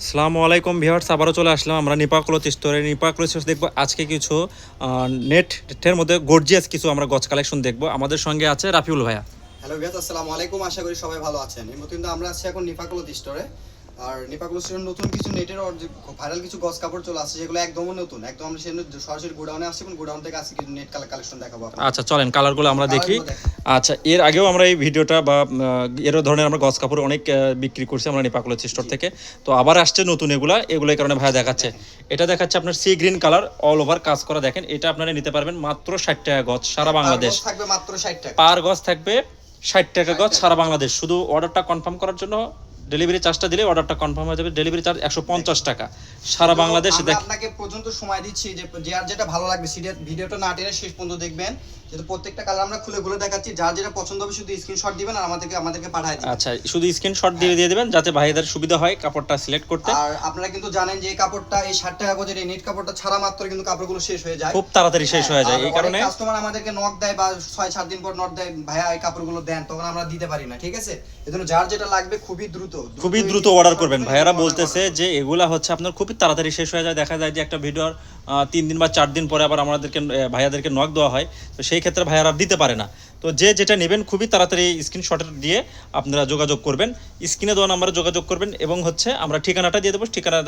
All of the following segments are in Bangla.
আসসালামু আলাইকুম ভিউয়ার্স, আবারও চলে আসলাম আমরা নিপাকুলো স্টোরে। নিপাকুলো স্টোর দেখব আজকে কিছু নেটের মধ্যে গর্জিয়াস কিছু আমরা গছ কালেকশন দেখব। আমাদের সঙ্গে আছে রাফিউল ভাইয়া। হ্যালো ভিয়াস আসসালামু আলাইকুম। আশা করি সবাই ভালো আছেন। এই কিন্তু আমরা আছি এখন নিপাকুলো স্টোরে। আর নিপাকুলো স্টোরে নতুন কিছু নেটের ভাইরাল কিছু গস কাপড় চলে আসছে যেগুলো একদমই নতুন। একদম আমরা সেজন্য সরাসরি গোডাউনে আসছি এবং গোডাউন থেকে আসছি কিছু নেট কালার কালেকশন দেখাবো আচ্ছা চলেন কালারগুলো আমরা দেখি। আচ্ছা এর আগেও আমরা এই ভিডিওটা বা আহ, এর ধরনের আমরা গছ কাপড় অনেক বিক্রি করছি আমরা নিপাকুলো স্টোর থেকে। তো আবার আসছে নতুন এগুলা এগুলো এই কারণে ভাইয়া দেখাচ্ছে। এটা দেখাচ্ছে আপনার sea green colour all over কাজ করা দেখেন। এটা আপনারা নিতে পারবেন মাত্র ষাট টাকা গছ সারা বাংলাদেশ। থাকবে মাত্র 60 টাকা। পার গজ থাকবে ষাট টাকা গছ সারা বাংলাদেশ। শুধু অর্ডারটা কনফার্ম করার জন্য ডেলিভারি চার্জটা দিলে অর্ডারটা কনফার্ম হয়ে যাবে। ডেলিভারি চার্জ একশো পঞ্চাশ টাকা। সারা বাংলাদেশ দেখ আপনাকে পর্যন্ত সময় দিচ্ছি যে যার যেটা ভালো লাগবে ভিডিওটা না টেনে শেষ পর্যন্ত দেখবেন। যেহেতু প্রত্যেকটা কালার আমরা খুলে খুলে দেখাচ্ছি যার যেটা পছন্দ হবে শুধু স্ক্রিনশট দিবেন আর আমাদেরকে আমাদেরকে পাঠিয়ে দিবেন। আচ্ছা শুধু স্ক্রিনশট দিয়ে দিয়ে দেবেন যাতে ভাইদের সুবিধা হয় কাপড়টা সিলেক্ট করতে। আর আপনারা কিন্তু জানেন যে এই কাপড়টা এই ষাট টাকা গজের এই নেট কাপড়টা ছাড়া মাত্র কিন্তু কাপড়গুলো শেষ হয়ে যায়। খুব তাড়াতাড়ি শেষ হয়ে যায় এই কারণে। কাস্টমার আমাদেরকে নক দেয় বা ছয় সাত দিন পর নক দেয় ভাইয়া এই কাপড়গুলো দেন। তখন আমরা দিতে পারি না ঠিক আছে? এজন্য যার যেটা লাগবে খুবই দ্রুত খুবই দ্রুত অর্ডার করবেন। ভাইয়ারা বলতেছে যে এগুলা হচ্ছে আপনার খুবই তাড়াতাড়ি শেষ হয়ে যায়। দেখা যায় যে একটা ভিডিওর তিন দিন বা চার দিন পরে আবার আমাদেরকে ভাইয়াদেরকে নক দেওয়া হয়। তো সেই ক্ষেত্রে ভাইয়ারা দিতে পারে না। তো যে যেটা নেবেন খুবই তাড়াতাড়ি স্ক্রিনশট দিয়ে আপনারা যোগাযোগ করবেন। স্ক্রিনে দেওয়া নাম্বারে যোগাযোগ করবেন এবং হচ্ছে আমরা ঠিকানাটা দিয়ে দেবো ঠিকানা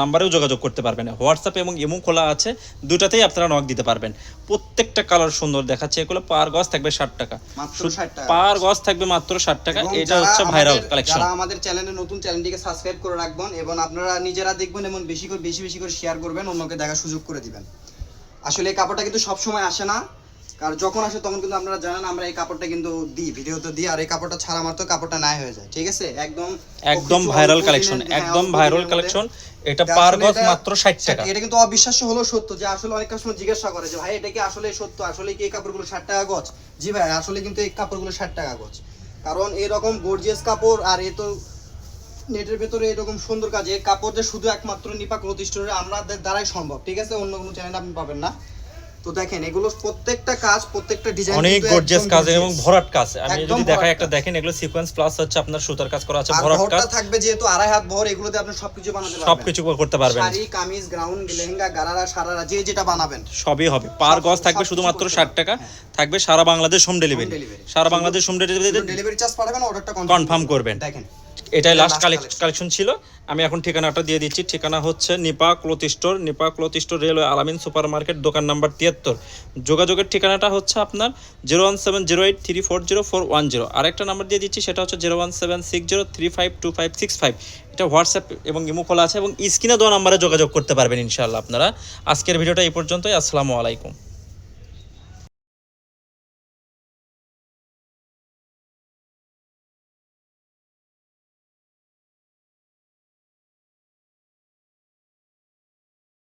নাম্বারেও যোগাযোগ করতে পারবেন। হোয়াটসঅ্যাপ এবং ইমো খোলা আছে দুটাতেই আপনারা নক দিতে পারবেন। প্রত্যেকটা কালার সুন্দর দেখাচ্ছে এগুলো পার গজ থাকবে ষাট টাকা। মাত্র 60 টাকা। পার গজ থাকবে মাত্র ষাট টাকা এটা হচ্ছে ভাইরাল কালেকশন যারা আমাদের চ্যানেলে নতুন চ্যানেলটিকে সাবস্ক্রাইব করে রাখবেন এবং আপনারা নিজেরা দেখবেন এবং বেশি করে বেশি বেশি করে শেয়ার করবেন অন্যকে দেখার সুযোগ করে দিবেন। আসলে এই কাপড়টা কিন্তু সব সময় আসে না। কারণ যখন আসে তখন কিন্তু আপনারা জানেন আমরা এই কাপড়টা কিন্তু দিই ভিডিওতে দিই আর এই কাপড়টা ছাড়া মাত্র কাপড়টা নাই হয়ে যায় ঠিক আছে? একদম একদম ভাইরাল কালেকশন হ্যাঁ, একদম ভাইরাল কালেকশন এটা পার গজ মাত্র ষাট টাকা। এটা কিন্তু অবিশ্বাস্য হলো সত্য যে আসলে অনেক কাস্টমার জিজ্ঞাসা করে যে ভাই এটা কি আসলে সত্য? আসলে কি এই কাপড়গুলো ষাট টাকা গজ? জি ভাই আসলে কিন্তু এই কাপড়গুলো ষাট টাকা গজ। কারণ এরকম গর্জিয়াস কাপড় আর এ তো নেটের ভেতরে এরকম সুন্দর কাজ এই কাপড় যে শুধু একমাত্র নিপাক প্রতিষ্ঠানে আমাদের দ্বারাই সম্ভব ঠিক আছে? অন্য কোনো চ্যানেল আপনি পাবেন না। তো দেখেন এগুলো প্রত্যেকটা কাজ প্রত্যেকটা ডিজাইন অনেক গর্জিয়াস কাজ এবং ভরাট কাজ। আমি যদি দেখাই একটা দেখেন এগুলো সিকোয়েন্স প্লাস হচ্ছে আপনার সুতার কাজ করা আছে ভরাট কাজ। থাকবে যেহেতু আড়াই হাত ভর এগুলোতে আপনি সবকিছু বানাতে পারবেন। সবকিছু করতে পারবেন। শাড়ি কামিজ গ্রাউন্ড লেহেঙ্গা গারারা সারারা যে যেটা বানাবেন। সবই হবে। পার গজ থাকবে শুধুমাত্র করতে ষাট পারবেন। টাকা হ্যাঁ। থাকবে সারা বাংলাদেশ হোম ডেলিভারি। সারা Bangladesh home delivery delivery charge পাঠাবেন অর্ডারটা কনফার্ম করবেন। দেখেন। এটাই লাস্ট কালেকশন ছিল। আমি এখন ঠিকানাটা দিয়ে দিচ্ছি। ঠিকানা হচ্ছে Nipa cloth store. Nipa cloth store railway Alamin super market দোকান নাম্বার তিয়াত্তর। যোগাযোগের ঠিকানাটা হচ্ছে আপনার zero one seven zero eight three four zero four one zero. আরেকটা নাম্বার দিয়ে দিচ্ছি, সেটা হচ্ছে zero one seven six zero three five two five six five. এটা হোয়াটসঅ্যাপ এবং ইমো খোলা আছে এবং স্ক্রিনে দেওয়া নাম্বারে যোগাযোগ করতে পারবেন ইনশাআল্লাহ আপনারা। আজকের ভিডিওটা এই পর্যন্তই। আসসালামু আলাইকুম।